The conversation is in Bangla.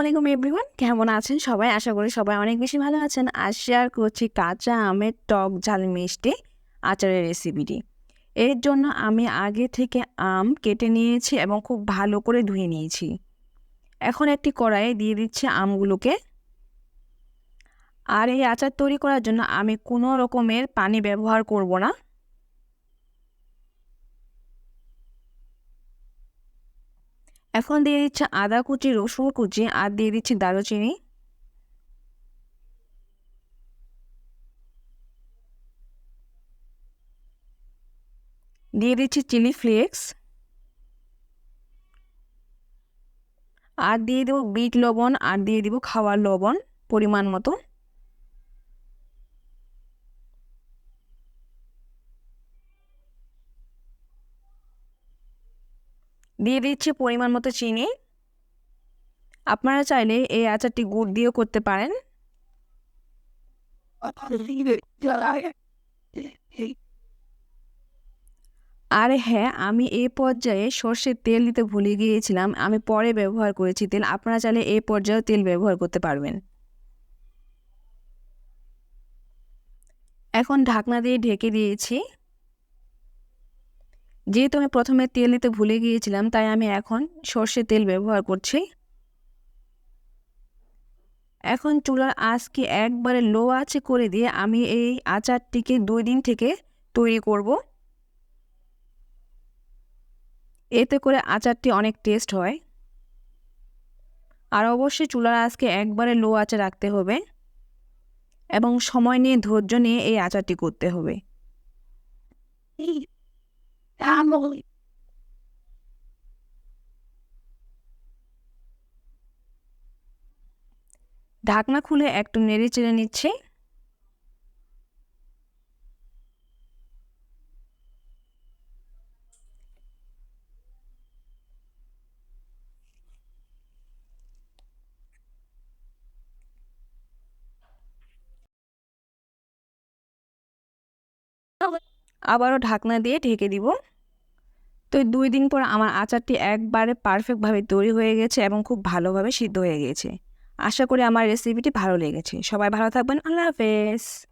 আলাইকুম এভরিওয়ান। কেমন আছেন সবাই? আশা করি সবাই অনেক বেশি ভালো আছেন। আজ শেয়ার করছি কাঁচা আমের টক ঝাল মিষ্টি আচারের রেসিপিটি এর জন্য আমি আগে থেকে আম কেটে নিয়েছি এবং খুব ভালো করে ধুয়ে নিয়েছি। এখন একটি কড়াইয়ে দিয়ে দিচ্ছি আমগুলোকে। আর এই আচার তৈরি করার জন্য আমি কোনো রকমের পানি ব্যবহার করব না। এখন দিয়ে দিচ্ছে আদা কুচি, রসুন কুচি আর দিয়ে দিচ্ছি দারুচিনি। দিয়ে দিচ্ছি চিলি ফ্লেক্স। আর দিয়ে দেবো বিট লবণ আর দিয়ে দেবো খাওয়ার লবণ পরিমাণ মতো। দিয়ে দিচ্ছি পরিমাণ মতো চিনি। আপনারা চাইলে এই আচারটি গুড় দিয়েও করতে পারেন। আর হ্যাঁ আমি এই পর্যায়ে সর্ষের তেল দিতে ভুলে গিয়েছিলাম। আমি পরে ব্যবহার করেছি তেল। আপনারা চাইলে এই পর্যায়েও তেল ব্যবহার করতে পারবেন। এখন ঢাকনা দিয়ে ঢেকে দিয়েছি। যেহেতু আমি প্রথমে তেল দিতে ভুলে গিয়েছিলাম, তাই আমি এখন সর্ষের তেল ব্যবহার করছি। এখন চুলার আঁচকে একবারে লো আঁচে করে দিয়ে আমি এই আচারটিকে দুই দিন থেকে তৈরি করব। এতে করে আচারটি অনেক টেস্ট হয়। আর অবশ্যই চুলার আঁচকে একবারে লো আঁচে রাখতে হবে এবং সময় নিয়ে ধৈর্য নিয়ে এই আচারটি করতে হবে। ঢাকনা খুলে একটু নেড়ে চেড়ে নিচ্ছে। আবারও ঢাকনা দিয়ে ঢেকে দিব। তো দুই দিন পর আমার আচারটি একবারে পারফেক্টভাবে তৈরি হয়ে গেছে এবং খুব ভালোভাবে সিদ্ধ হয়ে গিয়েছে আশা করি আমার রেসিপিটি ভালো লেগেছে। সবাই ভালো থাকবেন। আল্লাহ হাফেজ।